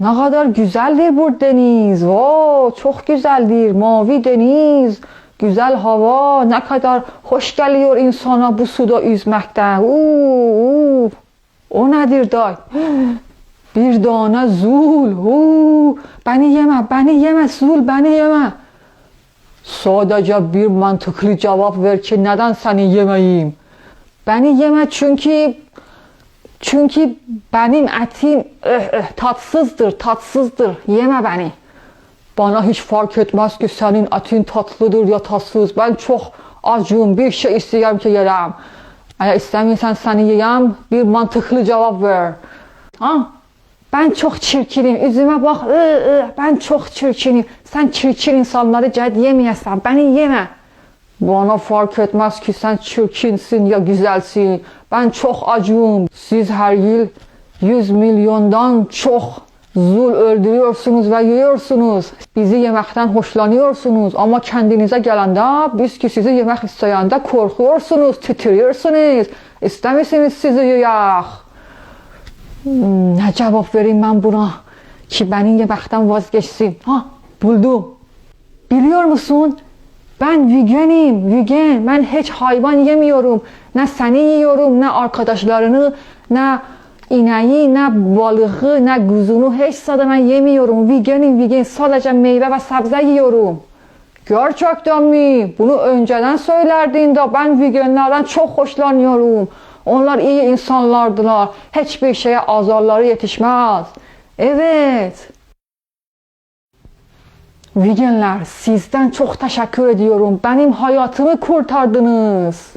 Ne kadar güzeldir bu deniz. Vay, çok güzeldir. Mavi deniz, güzel hava. Ne kadar hoş geliyor insana bu suda yüzmekten. Uuu, O nedir day? Bir tane zul. Uuu, beni yeme, beni yeme zul, beni yeme. Sadece bir mantıklı cevap ver ki neden seni yemeyeyim? Beni yeme çünkü çünkü benim etim eh, eh, tatsızdır, tatsızdır. Yeme beni. Bana hiç fark etmez ki senin etin tatlıdır ya tatsız. Ben çok acım, bir şey istiyorum ki yiyeyim. Eğer istemiyorsan seni yiyeyim, bir mantıklı cevap ver. Ha? Ben çok çirkinim. Üzüme bak. ı, ı, ben çok çirkinim. Sen çirkin insanları cəhd yemeyesen. Beni yeme. Bana fark etmez ki sen çirkinsin ya güzelsin. Ben çok acım. Siz her yıl 100 milyondan çok zul öldürüyorsunuz ve yiyorsunuz. Bizi yemekten hoşlanıyorsunuz ama kendinize gelende biz ki sizi yemek isteyende korkuyorsunuz, titriyorsunuz. İstemisiniz sizi yiyək. Hmm, ne cevap vereyim ben buna ki beni yemekten vazgeçsin? Ha buldum. Biliyor musun? Ben veganim, vegan. Ben hiç hayvan yemiyorum. Ne seni yiyorum, ne arkadaşlarını, ne ineği, ne balığı, ne kuzunu hiç sadece ben yemiyorum. Veganim, vegan. Sadece meyve ve sebze yiyorum. Gerçekten mi? Bunu önceden söylerdin de ben veganlardan çok hoşlanıyorum. Onlar iyi insanlardılar. Hiçbir şeye azarları yetişmez. Evet. Veganlar sizden çok teşekkür ediyorum. Benim hayatımı kurtardınız.